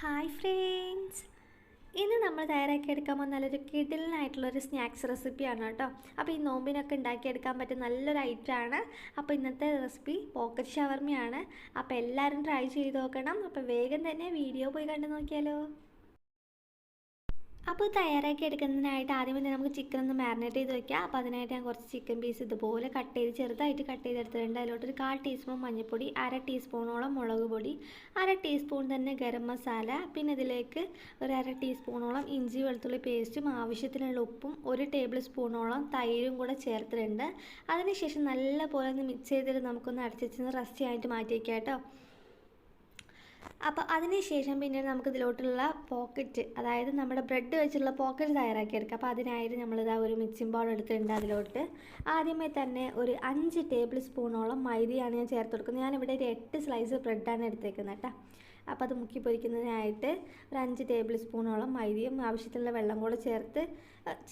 Hi friends ഇന്ന് നമ്മൾ തയ്യാറാക്കി എടുക്കാൻ പോകുന്ന നല്ലൊരു കിടിലിനായിട്ടുള്ളൊരു സ്നാക്സ് റെസിപ്പിയാണ് കേട്ടോ. അപ്പോൾ ഈ നോമ്പിനൊക്കെ ഉണ്ടാക്കിയെടുക്കാൻ പറ്റിയ നല്ലൊരു ഐറ്റമാണ് അപ്പോൾ ഇന്നത്തെ റെസിപ്പി പോക്കറ്റ് ഷവർമയാണ് അപ്പോൾ എല്ലാവരും ട്രൈ ചെയ്ത് നോക്കണം. അപ്പോൾ വേഗം തന്നെ വീഡിയോ പോയി കണ്ടു നോക്കിയാലോ. അപ്പോൾ തയ്യാറാക്കി എടുക്കുന്നതിനായിട്ട് ആദ്യം തന്നെ നമുക്ക് ചിക്കൻ ഒന്ന് മാരിനേറ്റ് ചെയ്ത് വെക്കാം. അപ്പോൾ അതിനായിട്ട് ഞാൻ കുറച്ച് ചിക്കൻ പീസ് ഇതുപോലെ കട്ട് ചെയ്ത് ചെറുതായിട്ട് കട്ട് ചെയ്തെടുത്തിട്ടുണ്ട് അതിലോട്ടൊരു കാൽ ടീസ്പൂൺ മഞ്ഞൾപ്പൊടി അര ടീസ്പൂണോളം മുളക് പൊടി അര ടീസ്പൂൺ തന്നെ ഗരം മസാല പിന്നെ ഇതിലേക്ക് ഒരു അര ടീസ്പൂണോളം ഇഞ്ചി വെളുത്തുള്ളി പേസ്റ്റും ആവശ്യത്തിനുള്ള ഉപ്പും ഒരു ടേബിൾ സ്പൂണോളം തൈരും കൂടെ ചേർത്തിട്ടുണ്ട്. അതിനുശേഷം നല്ലപോലെ ഒന്ന് മിക്സ് ചെയ്തിട്ട് നമുക്കൊന്ന് അടച്ചു റസ്റ്റ് ആയിട്ട് മാറ്റി വയ്ക്കാം കേട്ടോ. അപ്പോൾ അതിനുശേഷം പിന്നെ നമുക്ക് ഇതിലോട്ടുള്ള പോക്കറ്റ് അതായത് നമ്മുടെ ബ്രെഡ് വെച്ചുള്ള പോക്കറ്റ് തയ്യാറാക്കി എടുക്കുക അപ്പോൾ അതിനായിട്ട് നമ്മളിതാ ഒരു മിക്സിംഗ് ബൗൾ എടുത്തിട്ടുണ്ട് അതിലോട്ട്. ആദ്യമേ തന്നെ ഒരു അഞ്ച് ടേബിൾ സ്പൂണോളം മൈദയാണ് ഞാൻ ചേർത്ത് കൊടുക്കുന്നത്. ഞാനിവിടെ ഒരു എട്ട് സ്ലൈസ് ബ്രെഡാണ് എടുത്തേക്കുന്നത് കേട്ടോ. അപ്പോൾ അത് മുക്കി പൊരിക്കുന്നതിനായിട്ട് ഒരു അഞ്ച് ടേബിൾ സ്പൂണോളം മൈദയും ആവശ്യത്തിനുള്ള വെള്ളം കൂടെ ചേർത്ത്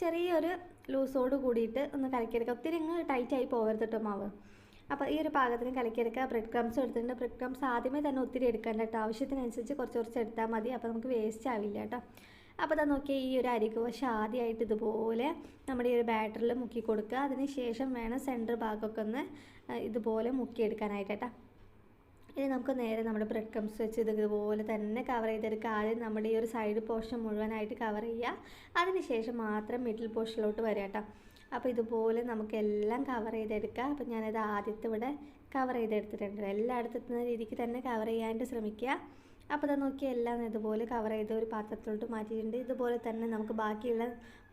ചെറിയൊരു ലൂസോട് കൂടിയിട്ട് ഒന്ന് കലക്കിയെടുക്കുക ഒത്തിരി അങ്ങ് ടൈറ്റായി പോകരുത് കേട്ടോ മാവ്. അപ്പോൾ ഈ ഒരു പാകത്തിന് കലക്കിയെടുക്കുക ബ്രെഡ് ക്രംസ് എടുത്തിട്ടുണ്ട്. ബ്രെഡ് ക്രംസ് ആദ്യമേ തന്നെ ഒത്തിരി എടുക്കേണ്ട കേട്ടോ. ആവശ്യത്തിനനുസരിച്ച് കുറച്ച് കുറച്ച് എടുത്താൽ മതി. അപ്പോൾ നമുക്ക് വേസ്റ്റ് ആവില്ല കേട്ടോ. അപ്പോൾ തന്നെ നോക്കിയാൽ ഈ ഒരു അരി വശം ആദ്യമായിട്ട് ഇതുപോലെ നമ്മുടെ ഈ ഒരു ബാറ്ററിൽ മുക്കി കൊടുക്കുക. അതിന് ശേഷം വേണം സെന്റർ ഭാഗമൊക്കെ ഒന്ന് ഇതുപോലെ മുക്കിയെടുക്കാനായിട്ട് കേട്ടോ. ഇനി നമുക്ക് നേരെ നമ്മുടെ ബ്രെഡ് ക്രംസ് വെച്ച് ഇത് ഇതുപോലെ തന്നെ കവർ ചെയ്തെടുക്കുക. ആദ്യം നമ്മുടെ ഈ ഒരു സൈഡ് പോർഷൻ മുഴുവനായിട്ട് കവർ ചെയ്യുക. അതിനുശേഷം മാത്രം മിഡിൽ പോർഷനിലോട്ട് വരിക കേട്ടോ. അപ്പോൾ ഇതുപോലെ നമുക്കെല്ലാം കവർ ചെയ്തെടുക്കാം. അപ്പോൾ ഞാനത് ആദ്യത്തെ ഇവിടെ കവർ ചെയ്തെടുത്തിട്ടുണ്ട്. എല്ലായിടത്തും എത്തുന്ന രീതിക്ക് തന്നെ കവർ ചെയ്യാനായിട്ട് ശ്രമിക്കുക. അപ്പോൾ ഇത് നോക്കി എല്ലാം ഇതുപോലെ കവർ ചെയ്ത് ഒരു പാത്രത്തിലോട്ട് മാറ്റിയിട്ടുണ്ട്. ഇതുപോലെ തന്നെ നമുക്ക് ബാക്കിയുള്ള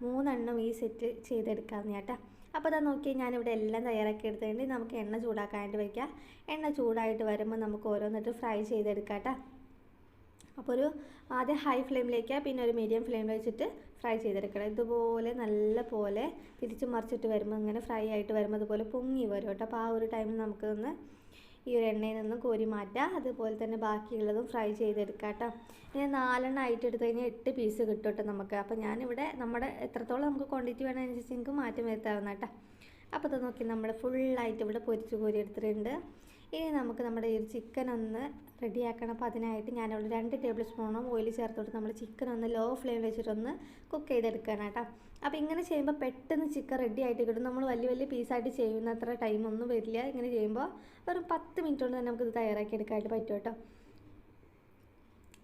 മൂന്നെണ്ണം ഈ സെറ്റ് ചെയ്തെടുക്കാമെന്ന് ചേട്ടാ അപ്പോൾ ഇതാ നോക്കി ഞാനിവിടെ എല്ലാം തയ്യാറാക്കി എടുത്തിട്ടുണ്ട്. നമുക്ക് എണ്ണ ചൂടാക്കാനായിട്ട് വയ്ക്കാം എണ്ണ ചൂടായിട്ട് വരുമ്പോൾ നമുക്ക് ഓരോന്നിട്ട് ഫ്രൈ ചെയ്തെടുക്കാം കേട്ടോ. അപ്പോൾ ഒരു ആദ്യം ഹൈ ഫ്ലെയിമിലേക്ക് പിന്നെ ഒരു മീഡിയം ഫ്ലെയിമിൽ വെച്ചിട്ട് ഫ്രൈ ചെയ്തെടുക്കണം. ഇതുപോലെ നല്ല പോലെ തിരിച്ച് മറിച്ചിട്ട് വരുമ്പോൾ ഇങ്ങനെ ഫ്രൈ ആയിട്ട് വരുമ്പോൾ അതുപോലെ പൊങ്ങി വരും കേട്ടോ. അപ്പോൾ ആ ഒരു ടൈമിൽ നമുക്കൊന്ന് ഈ ഒരു എണ്ണയിൽ നിന്ന് കോരി മാറ്റാം. അതുപോലെ തന്നെ ബാക്കിയുള്ളതും ഫ്രൈ ചെയ്തെടുക്കാം കേട്ടോ. ഇനി നാലെണ്ണം ആയിട്ട് എടുത്തു കഴിഞ്ഞാൽ എട്ട് പീസ് കിട്ടും കേട്ടോ നമുക്ക്. അപ്പോൾ ഞാനിവിടെ നമ്മുടെ എത്രത്തോളം നമുക്ക് ക്വാണ്ടിറ്റി വേണമെന്നനുസരിച്ച് നിങ്ങൾക്ക് മാറ്റം വരുത്താവുന്ന കേട്ടോ. അപ്പോൾ അത് നോക്കി നമ്മൾ ഫുള്ളായിട്ട് ഇവിടെ പൊരിച്ച് കോരി എടുത്തിട്ടുണ്ട്. ഇനി നമുക്ക് നമ്മുടെ ഈ ചിക്കൻ ഒന്ന് റെഡിയാക്കണം അപ്പോൾ അതിനായിട്ട് ഞാനിവിടെ രണ്ട് ടേബിൾ സ്പൂണും ഓയിൽ ചേർത്തോട്ട് നമ്മൾ ചിക്കൻ ഒന്ന് ലോ ഫ്ലെയിം വെച്ചിട്ടൊന്ന് കുക്ക് ചെയ്തെടുക്കണം കേട്ടോ. അപ്പോൾ ഇങ്ങനെ ചെയ്യുമ്പോൾ പെട്ടെന്ന് ചിക്കൻ റെഡി ആയിട്ട് കിട്ടും. നമ്മൾ വലിയ വലിയ പീസായിട്ട് ചെയ്യുന്ന അത്ര ടൈമൊന്നും വരില്ല. ഇങ്ങനെ ചെയ്യുമ്പോൾ വെറും പത്ത് മിനിറ്റ് കൊണ്ട് തന്നെ നമുക്കിത് തയ്യാറാക്കി എടുക്കാനായിട്ട് പറ്റും കേട്ടോ.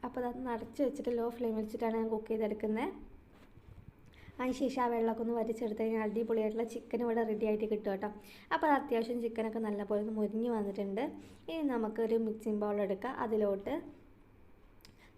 അപ്പോൾ അത് നടച്ച് വെച്ചിട്ട് ലോ ഫ്ലെയിം വെച്ചിട്ടാണ് ഞാൻ കുക്ക് ചെയ്തെടുക്കുന്നത് അതിനുശേഷം ആ വെള്ളമൊക്കെ ഒന്ന് വരച്ചെടുത്ത് കഴിഞ്ഞാൽ അടിപൊളിയായിട്ടുള്ള ചിക്കൻ ഇവിടെ റെഡി ആയിട്ട് കിട്ടും കേട്ടോ. അപ്പോൾ അത് അത്യാവശ്യം ചിക്കനൊക്കെ നല്ലപോലെ ഒന്ന് മുരിഞ്ഞ് വന്നിട്ടുണ്ട്. ഇനി നമുക്കൊരു മിക്സിംഗ് ബൗൾ എടുക്കാം. അതിലോട്ട്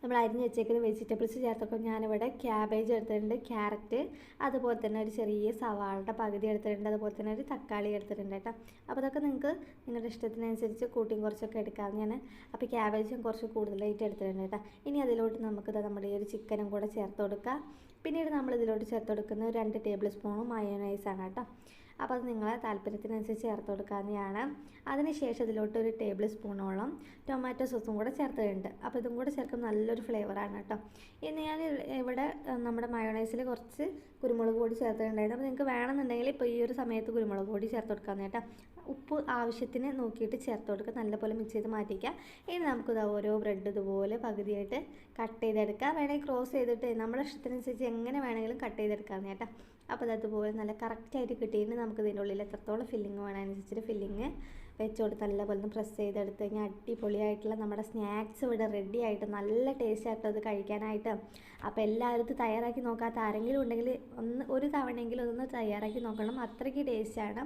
നമ്മൾ അരിഞ്ഞ് വെച്ചേക്കുന്ന വെജിറ്റബിൾസ് ചേർത്തപ്പോൾ ഞാനിവിടെ ക്യാബേജ് എടുത്തിട്ടുണ്ട് ക്യാരറ്റ് അതുപോലെ തന്നെ ഒരു ചെറിയ സവാളയുടെ പകുതി എടുത്തിട്ടുണ്ട് അതുപോലെ തന്നെ ഒരു തക്കാളി എടുത്തിട്ടുണ്ട് കേട്ടോ. അപ്പോൾ അതൊക്കെ നിങ്ങൾക്ക് നിങ്ങളുടെ ഇഷ്ടത്തിനനുസരിച്ച് കൂട്ടിയും കുറച്ചൊക്കെ എടുക്കാം ഞാൻ അപ്പോൾ ക്യാബേജും കുറച്ച് കൂടുതലായിട്ട് എടുത്തിട്ടുണ്ട് കേട്ടോ. ഇനി അതിലോട്ട് നമുക്ക് നമ്മുടെ ഈ ഒരു ചിക്കനും കൂടെ ചേർത്ത് കൊടുക്കാം. പിന്നീട് നമ്മൾ ഇതിലോട്ട് ചേർത്ത് കൊടുക്കുന്നത് രണ്ട് ടേബിൾ സ്പൂണും മയോനൈസാണ് കേട്ടോ. അപ്പോൾ അത് നിങ്ങളെ താല്പര്യത്തിനനുസരിച്ച് ചേർത്ത് കൊടുക്കാവുന്നതാണ്. അതിനുശേഷം ഇതിലോട്ട് ഒരു ടേബിൾ സ്പൂണോളം ടൊമാറ്റോ സോസും കൂടെ ചേർത്തിട്ടുണ്ട്. അപ്പോൾ ഇതും കൂടെ ചേർക്കുമ്പോൾ നല്ലൊരു ഫ്ലേവറാണ് കേട്ടോ. ഇനി ഞാൻ ഇവിടെ നമ്മുടെ മയോണൈസിൽ കുറച്ച് കുരുമുളക് പൊടി ചേർത്തിട്ടുണ്ടായിരുന്നു. അപ്പോൾ നിങ്ങൾക്ക് വേണമെന്നുണ്ടെങ്കിൽ ഇപ്പോൾ ഈ ഒരു സമയത്ത് കുരുമുളക് പൊടി ചേർത്ത് കൊടുക്കാമെന്ന് കേട്ടോ. ഉപ്പ് ആവശ്യത്തിന് നോക്കിയിട്ട് ചേർത്ത് കൊടുക്കുക. നല്ലപോലെ മിക്സ് ചെയ്ത് മാറ്റിക്കാം ഇനി നമുക്കിത് ഓരോ ബ്രെഡ് ഇതുപോലെ പകുതിയായിട്ട് കട്ട് ചെയ്തെടുക്കാം. വേണമെങ്കിൽ ക്രോസ് ചെയ്തിട്ട് നമ്മുടെ ഇഷ്ടത്തിനനുസരിച്ച് എങ്ങനെ വേണമെങ്കിലും കട്ട് ചെയ്തെടുക്കാം കേട്ടോ. അപ്പോൾ അതുപോലെ നല്ല കറക്റ്റായിട്ട് കിട്ടിയിട്ട് നമുക്ക് ഇതിന്റെ ഉള്ളിൽ എത്രത്തോളം ഫില്ലിങ് വേണം അനുസരിച്ചിട്ട് ഫില്ലിങ് വെച്ച് കൊടുത്ത് നല്ലപോലെ ഒന്ന് പ്രസ് ചെയ്തെടുത്ത് കഴിഞ്ഞാൽ അടിപൊളിയായിട്ടുള്ള നമ്മുടെ സ്നാക്സ് ഇവിടെ റെഡി ആയിട്ട് നല്ല ടേസ്റ്റ് ആയിട്ട് അത് കഴിക്കാനായിട്ട് അപ്പോൾ എല്ലാവരും തയ്യാറാക്കി നോക്കാത്ത ആരെങ്കിലും ഉണ്ടെങ്കിൽ ഒന്ന് ഒരു തവണയെങ്കിലും ഒന്ന് തയ്യാറാക്കി നോക്കണം. അത്രയ്ക്ക് ടേസ്റ്റാണ്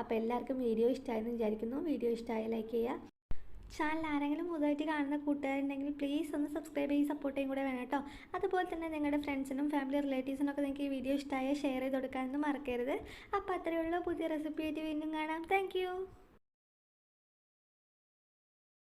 അപ്പോൾ എല്ലാവർക്കും വീഡിയോ ഇഷ്ടമായെന്ന് വിചാരിക്കുന്നു. വീഡിയോ ഇഷ്ടമായ ലൈക്ക് ചെയ്യുക. ചാനൽ ആരെങ്കിലും പുതുതായിട്ട് കാണുന്ന കൂട്ടുകാരുണ്ടെങ്കിൽ പ്ലീസ് ഒന്ന് സബ്സ്ക്രൈബ് ചെയ്ത് സപ്പോർട്ട് കൂടെ വേണം കേട്ടോ. അതുപോലെ തന്നെ നിങ്ങളുടെ ഫ്രണ്ട്സിനും ഫാമിലി റിലേറ്റീവ്സിനൊക്കെ നിങ്ങൾക്ക് ഈ വീഡിയോ ഇഷ്ടമായ ഷെയർ ചെയ്ത് കൊടുക്കാനൊന്നും മറക്കരുത്. അപ്പോൾ അത്രയേ ഉള്ളൂ. പുതിയ റെസിപ്പി ആയിട്ട് വീണ്ടും കാണാം. താങ്ക്